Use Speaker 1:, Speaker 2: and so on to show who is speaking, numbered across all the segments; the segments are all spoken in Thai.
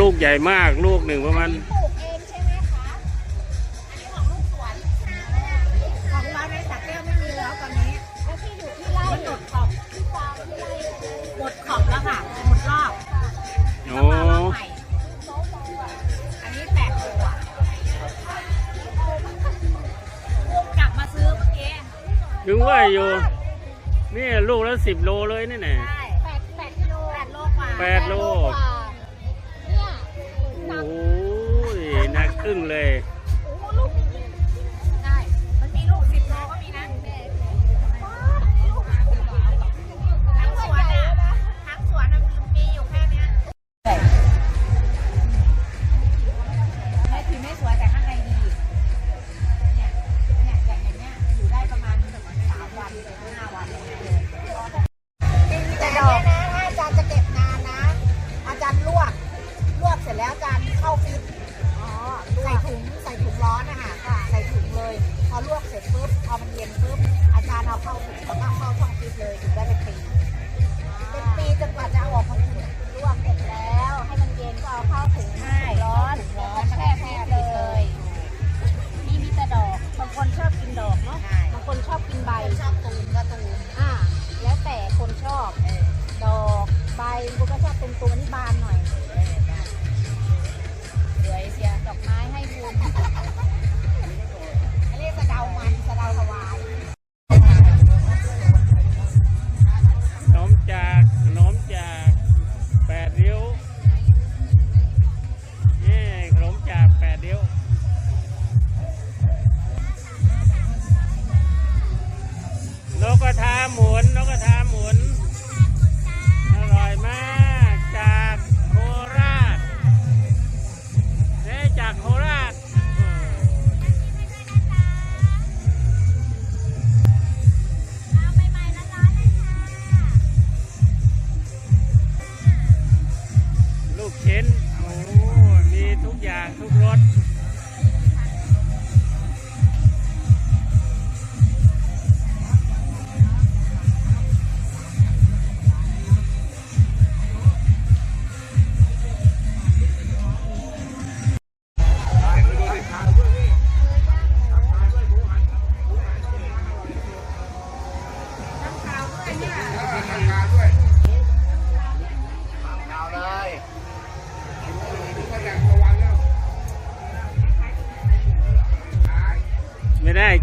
Speaker 1: ลูกใหญ่มาก ลูกหนึ่งประมาณ
Speaker 2: ปลูกเองใช่ไหมคะ อันนี้ของลูกสวน ของเราในสักแก้วไม่มีแล้วตอนนี้ แล้วที่อยู่ที่ไร่มันหมดขอบที่ฟาร์มที่ไร่หมดขอบแล้วค่ะ หมดรอบ
Speaker 1: โอ้
Speaker 2: มารอบใหม่อันนี้แปดตัวกลับมาซื้อเมื่อกี้
Speaker 1: ถึงว่าอยู่ นี่ลูกละสิบโลเลยนี่แน่
Speaker 2: ใช่แปดแปดกิโลแปดโลกว่า
Speaker 1: แปดโล
Speaker 2: กว่าเนี่ย
Speaker 1: โอ้ยหนักครึ่งเลย
Speaker 2: แล้วอาจารย์เข้าฟิตใส่ถุงใส่ถุงร้อนนะคะใส่ถุงเลย พอลวกเสร็จปุ๊บพอมันเย็นปุ๊บอาจารย์เอาเข้าถุงแล้วก็เข้าช่องฟิตเลยถึงได้เป็นปีเป็นปีจนกว่าจะเอาออกมาถุงลวกเสร็จแล้ว ให้มันเย็นก็เอาเข้าถุงให้ร้อนร้อนแช่ฟิตเลยนี่มีแต่ดอกบางคนชอบกินดอกเนาะบางคนชอบกินใบชอบตูมก็ตูมอ่าแล้วแต่คนชอบดอกใบบางคนก็ชอบเป็นตัวนี่บานหน่อย หมุน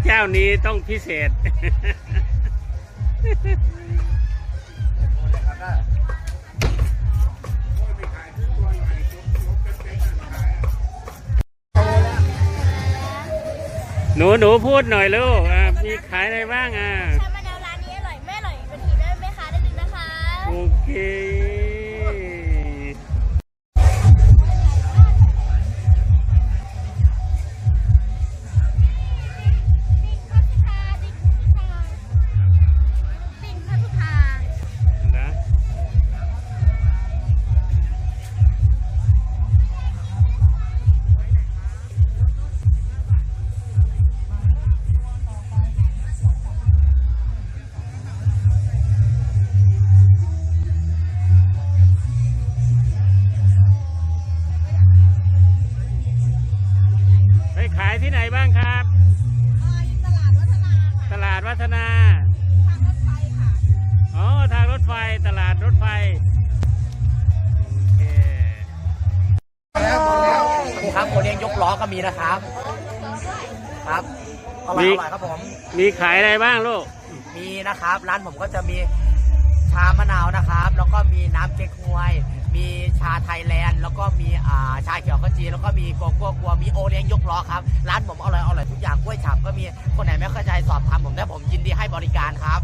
Speaker 2: เจ้า
Speaker 1: นี้ต้องพิเศษ หนูหนูพูดหน่อยลูกอะมีขายอะไรบ้างอะ
Speaker 2: ชามะนาวร้านนี้อร่อยไม่อร่อยเป็นทีได้ไหมคะได้ดึงนะคะ
Speaker 1: โอเค ดวัฒนา
Speaker 2: ทางรถไฟค่ะ
Speaker 1: อ๋อ ทางรถไฟ ตลาดรถไฟ โอเค
Speaker 3: นี่ครับโคเรียงยกล้อก็มีนะครับ ครับอร่อย
Speaker 1: มี
Speaker 3: อร่อยครับผม
Speaker 1: มีขายอะไรบ้างลูก
Speaker 3: มีนะครับ ร้านผมก็จะมี ชามะนาวนะครับ แล้วก็มีน้ำเก๊กฮวย มีชาไทยแลนด์ แล้วก็มีอ่าชาเขียวขจีแล้วก็มีโกโก้กัว มีโอเลี้ยงยกล้อครับ ร้านผมอร่อยอร่อยทุกอย่างกล้วยฉาบก็มี คนไหนไม่เข้าใจสอบถามผมได้ผมยินดีให้บริการครับ